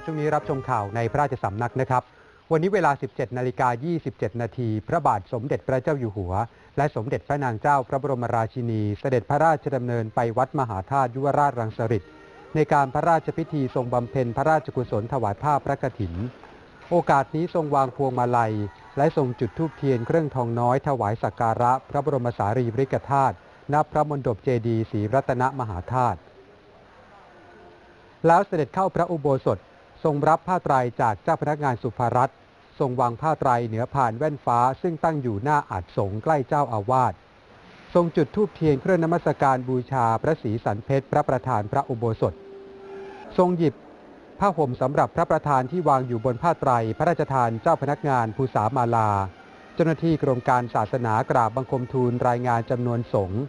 ับช่วงนี้รับชมข่าวในพระราชสำนักนะครับ วันนี้เวลา 17 นาฬิกา 27 นาที พระบาทสมเด็จพระเจ้าอยู่หัว และสมเด็จพระนางเจ้าพระบรมราชินี เสด็จพระราชดำเนินไปวัดมหาธาตุยุวราชรังสฤษดิ์ในการพระราชพิธีทรงบำเพ็ญพระราชกุศลถวายผ้าพระกฐิน โอกาสนี้ทรงวางพวงมาลัย และทรงจุดธูปเทียนเครื่องทองน้อย ถวายสักการะ พระบรมสารีริกธาตุณพระมณฑปเจดีย์ศรีรัตนมหาธาตุแล้วเสด็จเข้าพระอุโบสถ ทรงรับผ้าไตรจากเจ้าพนักงานสุภารัตทรงวางผ้าไตรเหนือผ่านแว่นฟ้าซึ่งตั้งอยู่หน้าอาจสงใกล้เจ้าอาวาสทรงจุดธูปเทียนเครื่องนมัสการบูชาพระศรีสันเพชรพระประธานพระอุโบสถ ทรงหยิบผ้าห่มสำหรับพระประธานที่วางอยู่บนผ้าไตรพระราชทานเจ้าพนักงานภูษามาลา เจ้าหน้าที่กรมการศาสนากราบบังคมทูลรายงานจำนวนสงฆ์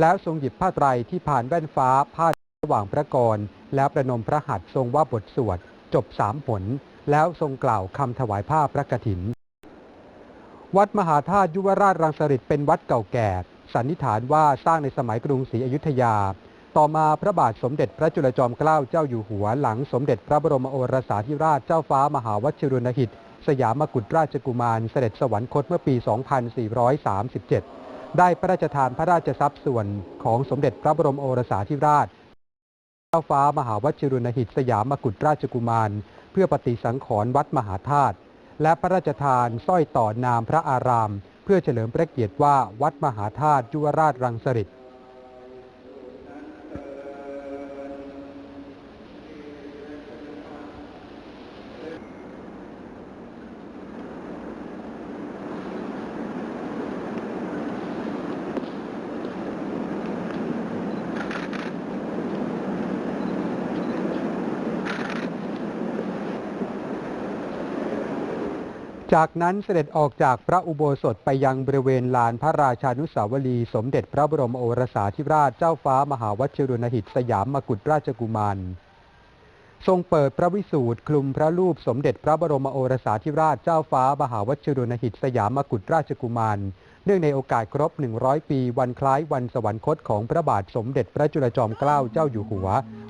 แล้วทรงหยิบผ้าไตรที่ผ่านแว่นฟ้าพาระหว่างพระกรแล้วประนมพระหัตถ์ทรงว่าบทสวด จบสามผล แล้วทรงกล่าวคำถวายผ้าพระกฐิน วัดมหาธาตุยุวราชรังสฤษดิ์เป็นวัดเก่าแก่ สันนิษฐานว่าสร้างในสมัยกรุงศรีอยุธยา ต่อมาพระบาทสมเด็จพระจุลจอมเกล้าเจ้าอยู่หัวหลังสมเด็จพระบรมโอรสาธิราชเจ้าฟ้ามหาวชิรุณหิต สยามกุฎราชกุมารเสด็จสวรรคตเมื่อปี 2437 ได้พระราชทานพระราชทรัพย์ส่วนของสมเด็จพระบรมโอรสาธิราช เจ้าฟ้ามหาวชิรุณหิตสยามกุฎราชกุมาร เพื่อปฏิสังขรณ์วัดมหาธาตุและพระราชทานสร้อยต่อนามพระอาราม เพื่อเฉลิมพระเกียรติว่าวัดมหาธาตุยุวราชรังสฤษดิ์ จากนั้นเสด็จออกจากพระอุโบสถไปยังบริเวณลานพระราชานุสาวรี สมเด็จพระบรมโอรสาธิราชเจ้าฟ้ามหาวชิรุณหิตสยามมกุฎราชกุมารทรงเปิดพระวิสูตรคลุมพระรูปสมเด็จพระบรมโอรสาธิราชเจ้าฟ้ามหาวชิรุณหิตสยามมกุฎราชกุมาร เนื่องในโอกาสครบ 100 ปี วันคล้ายวันสวรรคตของพระบาทสมเด็จพระจุลจอมเกล้าเจ้าอยู่หัว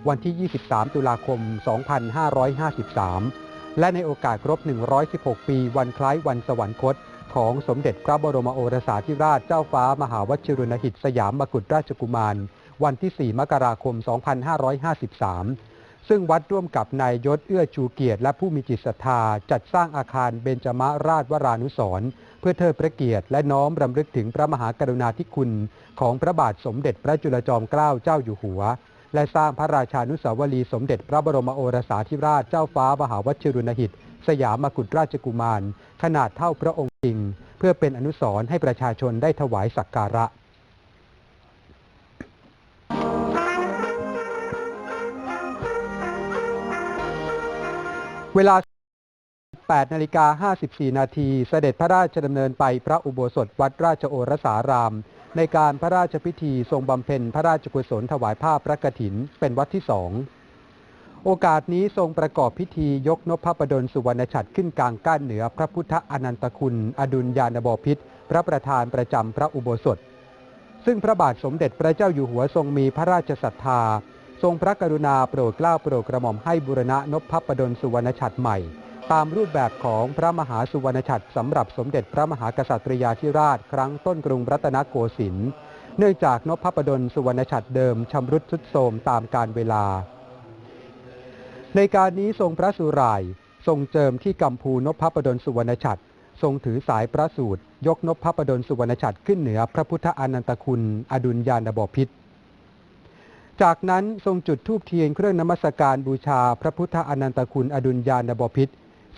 วันที่ 23 ตุลาคม 2553 และในโอกาสครบ 116 ปีวันคล้ายวันสวรรคต ของสมเด็จพระบรมโอรสาธิราชเจ้าฟ้ามหาวชิรุณหิตสยามมกุฎราชกุมาร วันที่ 4 มกราคม 2553 ซึ่งวัดร่วมกับนายยศเอื้อชูเกียรติและผู้มีจิตศรัทธา จัดสร้างอาคารเบญจมราชวรานุสร์เพื่อเทิดพระเกียรติและน้อมรำลึกถึงพระมหากรุณาธิคุณ ของพระบาทสมเด็จพระจุลจอมเกล้าเจ้าอยู่หัว และสร้างพระราชานุสาวรีย์สมเด็จพระบรมโอรสาธิราชเจ้าฟ้ามหาวชิรุณหิต สยามกุฎราชกุมาร ขนาดเท่าพระองค์จริง เพื่อเป็นอนุสรณ์ให้ประชาชนได้ถวายสักการะเวลา 8นาฬิกา54 นาที เสด็จพระราชดำเนินไปพระอุโบสถวัดราชโอรสาราม ในการพระราชพิธีทรงบำเพ็ญพระราชกุศลถวายผ้าพพระกฐินเป็นวัดที่สอง โอกาสนี้ทรงประกอบพิธียกนพพระประดลสุวรรณฉัตรขึ้นกลางก้านเหนือพระพุทธอนันตคุณ อดุลยานบพิษพระประธานประจำพระอุโบสถ ซึ่งพระบาทสมเด็จพระเจ้าอยู่หัวทรงมีพระราชศรัทธา ทรงพระกรุณาโปรดเกล้าโปรดกระหม่อมให้บูรณะนพพระประดลสุวรรณฉัตรใหม่ ตามรูปแบบของพระมหาสุวรรณฉัตรสำหรับสมเด็จพระมหากษัตริยาธิราช ครั้งต้นกรุงรัตนโกสินทร์เนื่องจากนพพระประดลสุวรรณฉัตรเดิมชำรุดทรุดโทรมตามกาลเวลา ในการนี้ทรงพระสุรายทรงเจิมที่กัมพูนพพระประดลสุวรรณฉัตรทรงถือสายพระสูตร ยกนพพระประดลสุวรรณฉัตรขึ้นเหนือพระพุทธอนันตคุณ อดุลยานบพิษจากนั้นทรงจุดธูปเทียนเครื่องนมัสการบูชาพระพุทธอนันตคุณอดุลยานบพิษ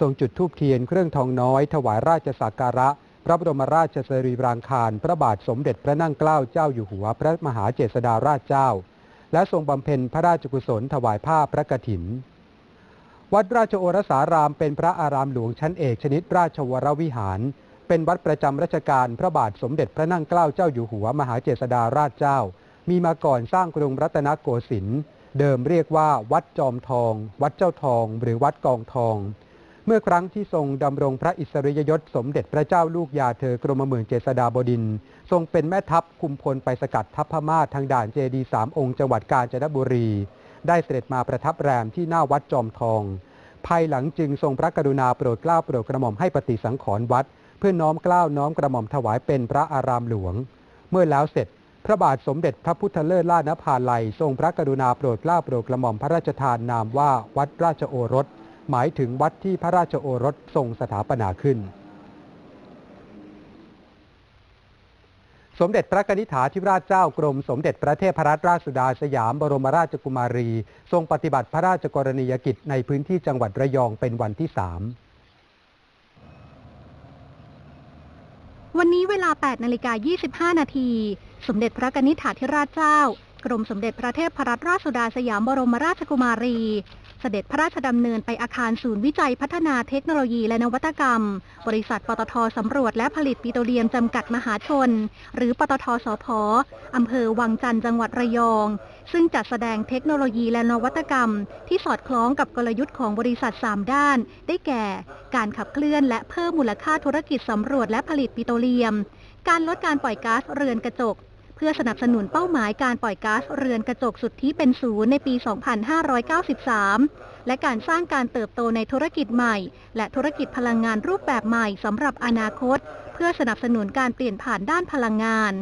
ทรงจุดธูปเทียนเครื่องทองน้อย ถวายราชสักการะ พระบรมราชสรีรางคาร พระบาทสมเด็จพระนั่งเกล้าเจ้าอยู่หัวพระมหาเจษฎาราชเจ้า และทรงบำเพ็ญพระราชกุศลถวายผ้าพระกฐิน วัดราชโอรสารามเป็นพระอารามหลวงชั้นเอกชนิดราชวรวิหาร เป็นวัดประจำรัชกาลพระบาทสมเด็จพระนั่งเกล้าเจ้าอยู่หัวมหาเจษฎาราชเจ้า มีมาก่อนสร้างกรุงรัตนโกสินทร์เดิมเรียกว่าวัดจอมทอง วัดเจ้าทอง หรือวัดกองทอง เมื่อครั้งที่ทรงดำรงพระอิสริยยศสมเด็จพระเจ้าลูกยาเธอกรมหมื่นเจษฎาบดิน ทรงเป็นแม่ทัพคุมพลไปสกัดทัพพม่าทางด่านเจดีสามองค์จังหวัดกาญจนบุรี ได้เสด็จมาประทับแรมที่หน้าวัดจอมทอง ภายหลังจึงทรงพระกรุณาโปรดเกล้าโปรดกระหม่อมให้ปฏิสังขรณ์วัด เพื่อน้อมเกล้าน้อมกระหม่อมถวายเป็นพระอารามหลวง เมื่อแล้วเสร็จพระบาทสมเด็จพระพุทธเลิศล่านภาลัย ทรงพระกรุณาโปรดเกล้าโปรดกระหม่อมพระราชทานนามว่าวัดราชโอรส หมายถึงวัดที่พระราชโอรสทรงสถาปนาขึ้น สมเด็จพระกนิษฐาธิราชเจ้ากรม สมเด็จพระเทพรัตนราชสุดาสยามบรมราชกุมารี ทรงปฏิบัติพระราชกรณียกิจในพื้นที่จังหวัดระยองเป็นวันที่สามวันนี้เวลา 8 นาฬิกา 25 นาที สมเด็จพระกนิษฐาธิราชเจ้า กรมสมเด็จพระเทพรัตนราชสุดาสยามบรมราชกุมารี สด็จพระราชดำเนินไปอาคารศูนย์วิจัยพัฒนาเทคโนโลยีและนวัตกรรม บริษัทปตทสำรวจและผลิตปิโตรเลียมจำกัดมหาชน หรือปตทสพอำเภอวังจันทร์จังหวัดระยอง ซึ่งจัดแสดงเทคโนโลยีและนวัตกรรม ที่สอดคล้องกับกลยุทธ์ของบริษัท 3 ด้าน ได้แก่ การขับเคลื่อนและเพิ่มมูลค่าธุรกิจสำรวจและผลิตปิโตรเลียม การลดการปล่อยก๊าซเรือนกระจก เพื่อสนับสนุนเป้าหมายการปล่อยก๊าซเรือนกระจกสุทธิเป็นศูนย์ในปี 2593 และการสร้างการเติบโตในธุรกิจใหม่ และธุรกิจพลังงานรูปแบบใหม่สำหรับอนาคต เพื่อสนับสนุนการเปลี่ยนผ่านด้านพลังงาน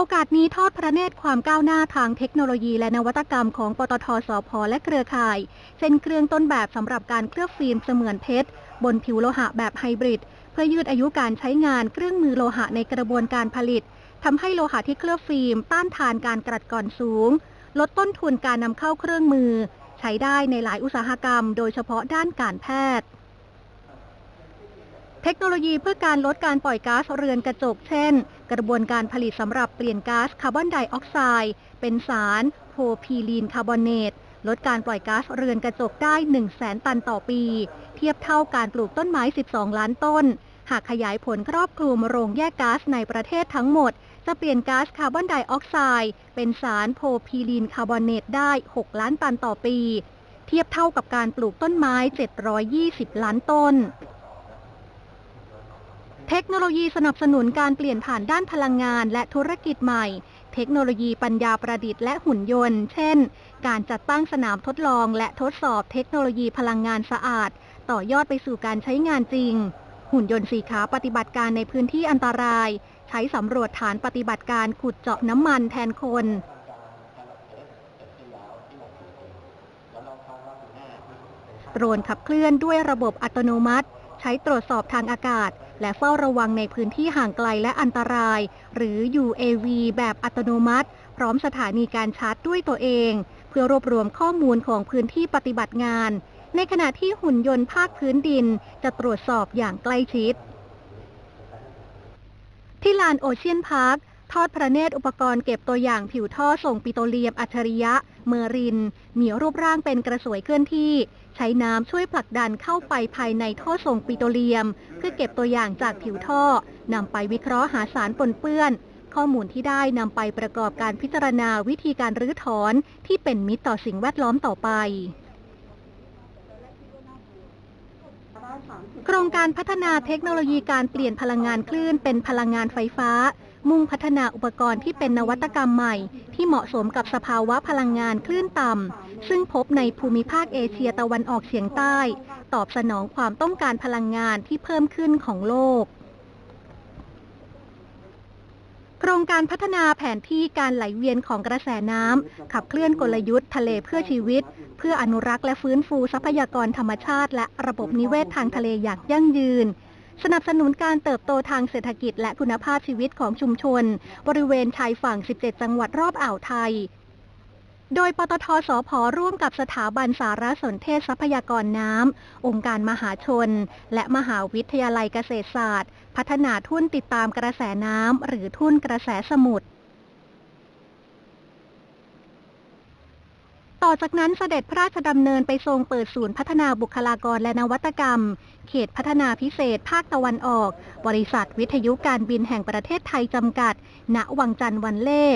โอกาสนี้ทอดพระเนตรความก้าวหน้าทางเทคโนโลยีและนวัตกรรมของปตทสพและเครือข่ายเช่นเครื่องต้นแบบสำหรับการเคลือบฟิล์มเสมือนเพชร บนผิวโลหะแบบไฮบริด เพื่อยืดอายุการใช้งานเครื่องมือโลหะในกระบวนการผลิตทำให้โลหะที่เคลือบฟิล์ม ต้านทานการกรัดกร่อนสูง ลดต้นทุนการนำเข้าเครื่องมือ ใช้ได้ในหลายอุตสาหกรรม โดยเฉพาะด้านการแพทย์เทคโนโลยีเพื่อการลดการปล่อยก๊าซเรือนกระจกเช่น กระบวนการผลิตสำหรับเปลี่ยนก๊าซคาร์บอนไดออกไซด์เป็นสารโพพีลีนคาร์บอเนตลดการปล่อยก๊าซเรือนกระจกได้ 1 0 0 0 0แสนตันต่อปี เทียบเท่าการปลูกต้นไม้ 12 ล้านต้น หากขยายผลครอบคลุมโรงแยกก๊าซในประเทศทั้งหมด จะเปลี่ยนก๊าซคาร์บอนไดออกไซด์เป็นสารโพพีลีนคาร์บอเนตได้ 6 ล้านตันต่อปี เทียบเท่ากับการปลูกต้นไม้ 720 ล้านต้น เทคโนโลยีสนับสนุนการเปลี่ยนผ่านด้านพลังงานและธุรกิจใหม่ เทคโนโลยีปัญญาประดิษฐ์และหุ่นยนต์ เช่น การจัดตั้งสนามทดลองและทดสอบเทคโนโลยีพลังงานสะอาด ต่อยอดไปสู่การใช้งานจริง หุ่นยนต์สีขาปฏิบัติการในพื้นที่อันตราย ใช้สำรวจฐานปฏิบัติการขุดเจาะน้ำมันแทนคนโดรนขับเคลื่อนด้วยระบบอัตโนมัติ ใช้ตรวจสอบทางอากาศ และเฝ้าระวังในพื้นที่ห่างไกลและอันตราย หรือ UAV แบบอัตโนมัติ พร้อมสถานีการชาร์จด้วยตัวเอง เพื่อรวบรวมข้อมูลของพื้นที่ปฏิบัติงาน ในขณะที่หุ่นยนต์ภาคพื้นดินจะตรวจสอบอย่างใกล้ชิดที่ลานโอเชียนพาร์ค ทอดพระเนตรอุปกรณ์เก็บตัวอย่างผิวท่อส่งปิโตรเลียมอัจฉริยะ เมอรินมีรูปร่างเป็นกระสวยเคลื่อนที่ ใช้น้ำช่วยผลักดันเข้าไปภายในท่อส่งปิโตรเลียม เพื่อเก็บตัวอย่างจากผิวท่อนำไปวิเคราะห์หาสารปนเปื้อน ข้อมูลที่ได้นำไปประกอบการพิจารณาวิธีการรื้อถอนที่เป็นมิตรต่อสิ่งแวดล้อมต่อไปโครงการพัฒนาเทคโนโลยีการเปลี่ยนพลังงานคลื่นเป็นพลังงานไฟฟ้า มุ่งพัฒนาอุปกรณ์ที่เป็นนวัตกรรมใหม่ ที่เหมาะสมกับสภาวะพลังงานคลื่นต่ำ ซึ่งพบในภูมิภาคเอเชียตะวันออกเฉียงใต้ ตอบสนองความต้องการพลังงานที่เพิ่มขึ้นของโลกโครงการพัฒนาแผนที่การไหลเวียนของกระแสน้ำ ขับเคลื่อนกลยุทธ์ทะเลเพื่อชีวิต เพื่ออนุรักษ์และฟื้นฟูทรัพยากรธรรมชาติ และระบบนิเวศทางทะเลอย่างยั่งยืน สนับสนุนการเติบโตทางเศรษฐกิจและคุณภาพชีวิตของชุมชน บริเวณชายฝั่ง 17 จังหวัดรอบอ่าวไทย โดยปตทสพร่วมกับสถาบันสารสนเทศทรัพยากรน้ำ องค์การมหาชน และมหาวิทยาลัยเกษตรศาสตร์ พัฒนาทุ่นติดตามกระแสน้ำหรือทุ่นกระแสสมุทร ต่อจากนั้นเสด็จพระราชดำเนินไปทรงเปิดศูนย์พัฒนาบุคลากรและนวัตกรรม เขตพัฒนาพิเศษภาคตะวันออก บริษัทวิทยุการบินแห่งประเทศไทยจำกัด ณ วังจันทร์วันเล่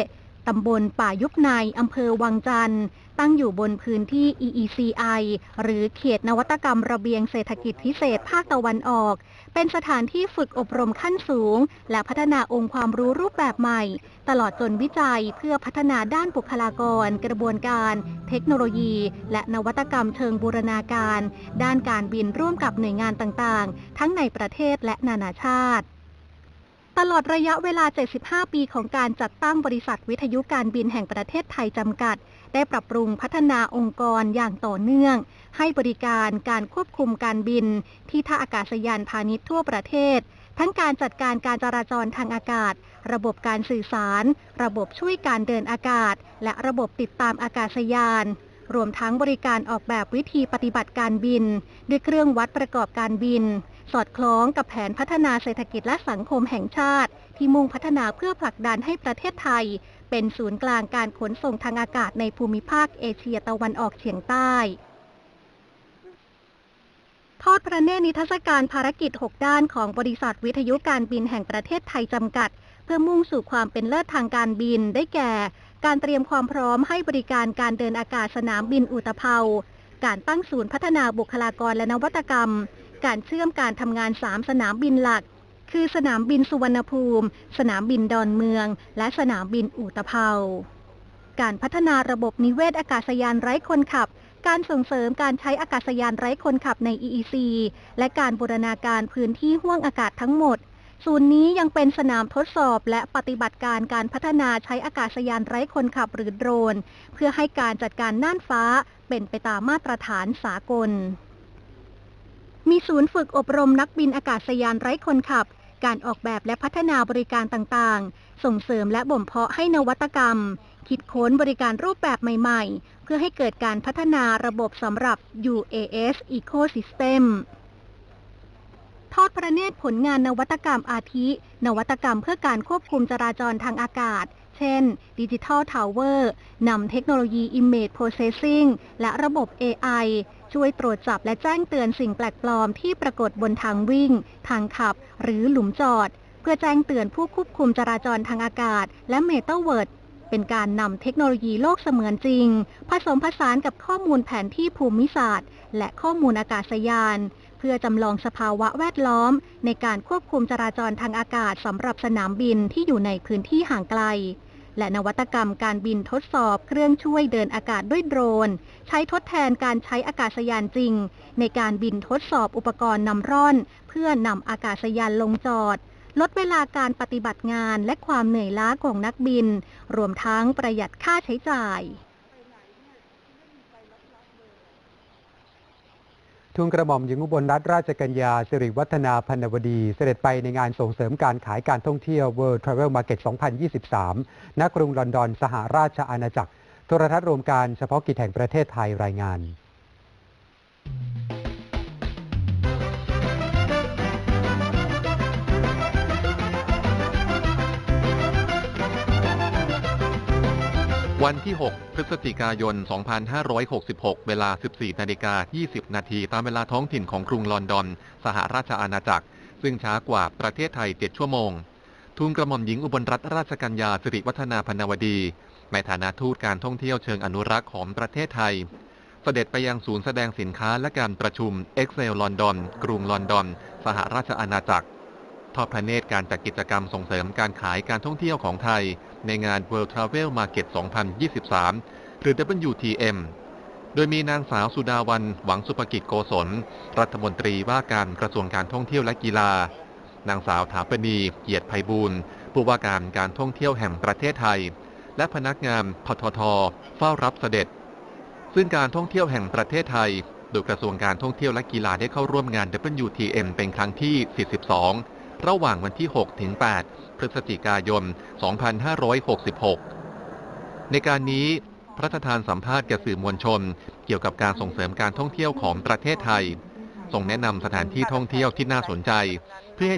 ตำบลป่ายุบในอำเภอวังจันทร์ ตั้งอยู่บนพื้นที่ EECI หรือเขตนวัตกรรมระเบียงเศรษฐกิจพิเศษภาคตะวันออก เป็นสถานที่ฝึกอบรมขั้นสูง และพัฒนาองค์ความรู้รูปแบบใหม่ ตลอดจนวิจัยเพื่อพัฒนาด้านบุคลากร กระบวนการ เทคโนโลยี และนวัตกรรมเชิงบูรณาการ ด้านการบินร่วมกับหน่วยงานต่างๆ ทั้งในประเทศและนานาชาติ ตลอดระยะเวลา 75 ปีของการจัดตั้งบริษัทวิทยุการบินแห่งประเทศไทยจำกัด ได้ปรับปรุงพัฒนาองค์กรอย่างต่อเนื่อง ให้บริการการควบคุมการบิน ที่ท่าอากาศยานพาณิชย์ทั่วประเทศ ทั้งการจัดการการจราจรทางอากาศ ระบบการสื่อสาร ระบบช่วยการเดินอากาศ และระบบติดตามอากาศยานรวมทั้งบริการออกแบบวิธีปฏิบัติการบิน ด้วยเครื่องวัดประกอบการบิน สอดคล้องกับแผนพัฒนาเศรษฐกิจและสังคมแห่งชาติ ที่มุ่งพัฒนาเพื่อผลักดันให้ประเทศไทย เป็นศูนย์กลางการขนส่งทางอากาศในภูมิภาคเอเชียตะวันออกเฉียงใต้ทอดพระเนตรนิทรรศการภารกิจ 6 ด้านของบริษัทวิทยุการบินแห่งประเทศไทยจำกัด เพื่อมุ่งสู่ความเป็นเลิศทางการบินได้แก่ การเตรียมความพร้อมให้บริการการเดินอากาศสนามบินอุตภเปาการตั้งศูนย์พัฒนาบุคลากรและนวัตกรรม การเชื่อมการทำงาน 3 สนามบินหลัก คือสนามบินสุวรรณภูมิ สนามบินดอนเมือง และสนามบินอุตภเปาการพัฒนาระบบนิเวศอากาศยานไร้คนขับ การส่งเสริมการใช้อากาศยานไร้คนขับใน EEC และการบูรณาการพื้นที่ห้วงอากาศทั้งหมดศูนย์นี้ยังเป็นสนามทดสอบและปฏิบัติการการพัฒนาใช้อากาศยานไร้คนขับหรือโดรน เพื่อให้การจัดการน่านฟ้าเป็นไปตามมาตรฐานสากล มีศูนย์ฝึกอบรมนักบินอากาศยานไร้คนขับ การออกแบบและพัฒนาบริการต่างๆ ส่งเสริมและบ่มเพาะให้นวัตกรรม คิดค้นบริการรูปแบบใหม่ๆ เพื่อให้เกิดการพัฒนาระบบสำหรับ UAS Ecosystem ทอดพระเนตรผลงานนวัตกรรมอาทิ นวัตกรรมเพื่อการควบคุมจราจรทางอากาศ ช่น Digital Tower นำเทคโนโลยี Image Processing และระบบ AI ช่วยตรวจจับและแจ้งเตือนสิ่งแปลกปลอมที่ปรากฏบนทางวิ่ง ทางขับ หรือหลุมจอด เพื่อแจ้งเตือนผู้ควบคุมจราจรทางอากาศ และ Metaverse เป็นการนำเทคโนโลยีโลกเสมือนจริง ผสมผสานกับข้อมูลแผนที่ภูมิศาสตร์ และข้อมูลอากาศยาน เพื่อจำลองสภาวะแวดล้อม ในการควบคุมจราจรทางอากาศสำหรับสนามบินที่อยู่ในพื้นที่ห่างไกล และนวัตกรรมการบินทดสอบเครื่องช่วยเดินอากาศด้วยโดรน ใช้ทดแทนการใช้อากาศยานจริง ในการบินทดสอบอุปกรณ์นำร่อน เพื่อนำอากาศยานลงจอด ลดเวลาการปฏิบัติงานและความเหนื่อยล้าของนักบิน รวมทั้งประหยัดค่าใช้จ่าย ทุนกระหม่อมหญิงอุบลรัตนราชกัญญาสิริวัฒนาพันวดี เสด็จไปในงานส่งเสริมการขายการท่องเที่ยว World Travel Market 2023 ณ กรุงลอนดอน สหราชอาณาจักร โทรทัศน์รวมการเฉพาะกิจแห่งประเทศไทยรายงาน วันที่ 6 พฤศจิกายน 2566 เวลา 14 นาฬิกา 20 นาที ตามเวลาท้องถิ่นของกรุงลอนดอน สหราชอาณาจักร ซึ่งช้ากว่าประเทศไทย 7 ชั่วโมง ทูลกระหม่อมหญิงอุบลรัตนราชกัญญาสิริวัฒนาพนวดี ในฐานะทูตการท่องเที่ยวเชิงอนุรักษ์ของประเทศไทย เสด็จไปยังศูนย์แสดงสินค้าและการประชุม Excel ลอนดอน กรุงลอนดอน สหราชอาณาจักร ทอดพระเนตรการจัดกิจกรรมส่งเสริมการขายการท่องเที่ยวของไทย ในงาน World Travel Market 2023 หรือ WTM โดยมีนางสาวสุดาวันหวังสุภกิจโกศล รัฐมนตรีว่าการกระทรวงการท่องเที่ยวและกีฬา นางสาวถาปณีเกียรติไพบูลย์ผู้ว่าการการท่องเที่ยวแห่งประเทศไทย และพนักงานพททเฝ้ารับเสด็จ ซึ่งการท่องเที่ยวแห่งประเทศไทย โดยกระทรวงการท่องเที่ยวและกีฬาได้เข้าร่วมงาน WTM เป็นครั้งที่ 42 ระหว่างวันที่ 6 ถึง 8 พฤศจิกายน 2566 ในการนี้พระราชทานสัมภาษณ์แก่สื่อมวลชน เกี่ยวกับการส่งเสริมการท่องเที่ยวของประเทศไทย ส่งแนะนำสถานที่ท่องเที่ยวที่น่าสนใจ